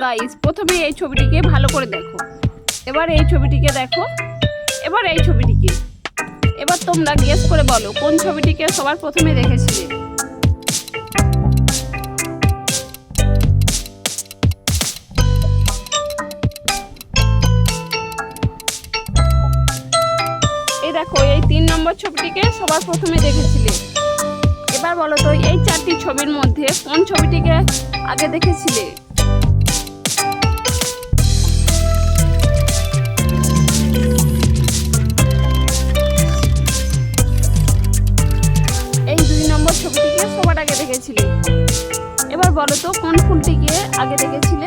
Guys প্রথমে এই ছবিটিকে ভালো করে দেখো। এবার এই ছবিটিকে দেখো। এবার এই ছবিটিকে। এবার তোমরা গেস করে বলো, কোন ছবিটিকে সবার প্রথমে দেখেছিলে? এই দেখো, এই তিন নম্বর ছবিটিকে সবার প্রথমে দেখেছিলে। এবার বলো তো, এই চারটি ছবির মধ্যে কোন ছবিটিকে আগে দেখেছিলে? বলো তো কোন ফুলটিকে আগে দেখেছিলে?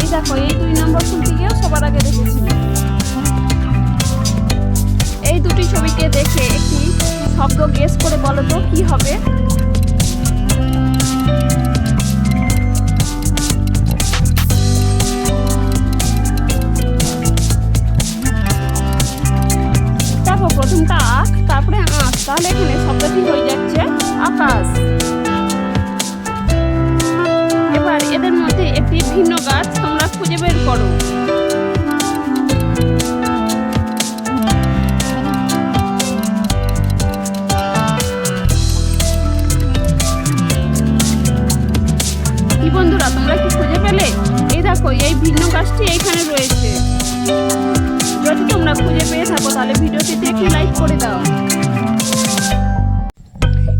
এই দেখো, এই দুই নম্বর ফুলটিকেও সবার আগে দেখেছিলে। এই দুটি ছবিকে দেখে একটি শব্দ গেস করে বলো তো কি হবে? তাহলে এখানে শব্দটি হয়ে যাচ্ছে আকাশ। এবার এদের মধ্যে একটি ভিন্ন গাছ তোমরা খুঁজে বের করো। বন্ধুরা, তোমরা কি খুঁজে পেলে? এই দেখো, এই ভিন্ন গাছটি এইখানে রয়েছে। থাকো, তাহলে ভিডিওটিতে একটি লাইক করে দাও।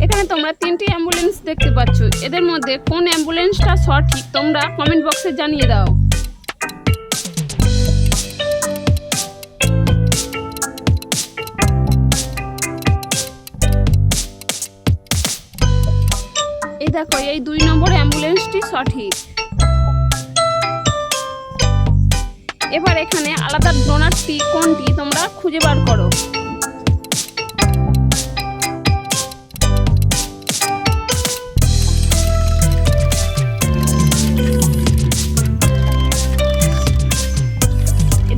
এখানে তোমরা তিনটি অ্যাম্বুলেন্স দেখতে পাচ্ছ। এদের মধ্যে কোন অ্যাম্বুলেন্সটা সঠিক, তোমরা কমেন্ট বক্সে জানিয়ে দাও। দেখো, এই দুই নম্বর অ্যাম্বুলেন্সটি সঠিক। এবার এখানে আলাদা ডোনারটি কোনটি তোমরা খুঁজে বার করো।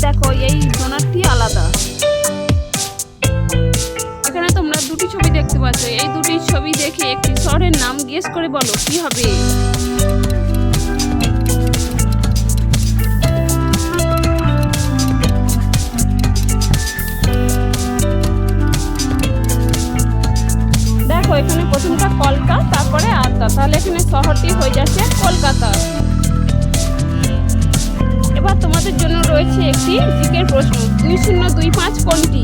দেখো, এই ডোনারটি আলাদা। এখানে তোমরা দুটি ছবি দেখতে পাচ্ছ। এই দুটি ছবি দেখে একটি শহরের নাম গেস করে বলো, কি হবে? এখানে প্রথমটা কলকা, তারপরে আদ্রা। তাহলে এখানে শহরটি হয়ে যাচ্ছে কলকাতা। এবার তোমাদের জন্য রয়েছে একটি জিকের প্রশ্ন। দুই শূন্য দুই পাঁচ কোনটি?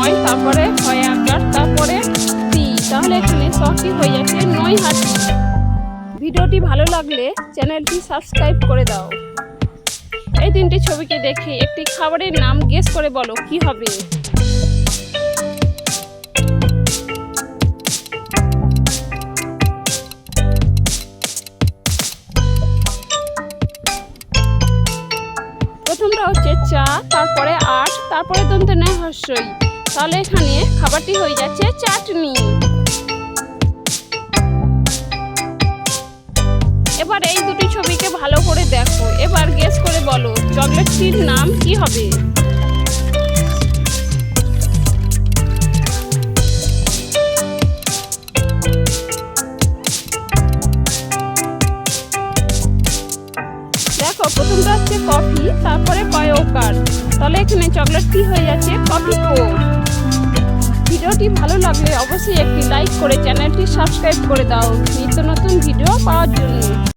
নয়, তারপরে হয় আকার তারপরে টি তাহলে এখানে শহরটি হয়ে যাচ্ছে নয় হাটি ভিডিওটি ভালো লাগলে চ্যানেলটি সাবস্ক্রাইব করে দাও। এই তিনটি ছবিকে দেখে একটি খাবারের নাম গেস করে বলো, কি হবে? প্রথমটা হচ্ছে চা, তারপরে আট তারপরে দন্তে নেয় হর্ষই। তাহলে এখানে খাবারটি হয়ে যাচ্ছে চাটনি। এবার এই দুটি ছবিকে ভালো করে দেখো। এবার গেস করে বলো চকলেটটির নাম কি হবে? দেখো, প্রথমটা হচ্ছে কফি তারপরে কয়কার তাহলে এখানে চকলেটটি হয়ে যাচ্ছে? কফি কো ভিডিওটি ভালো লাগলে অবশ্যই একটি লাইক করে চ্যানেলটি সাবস্ক্রাইব করে দাও। নিত্য নতুন ভিডিও পাওয়ার জন্য।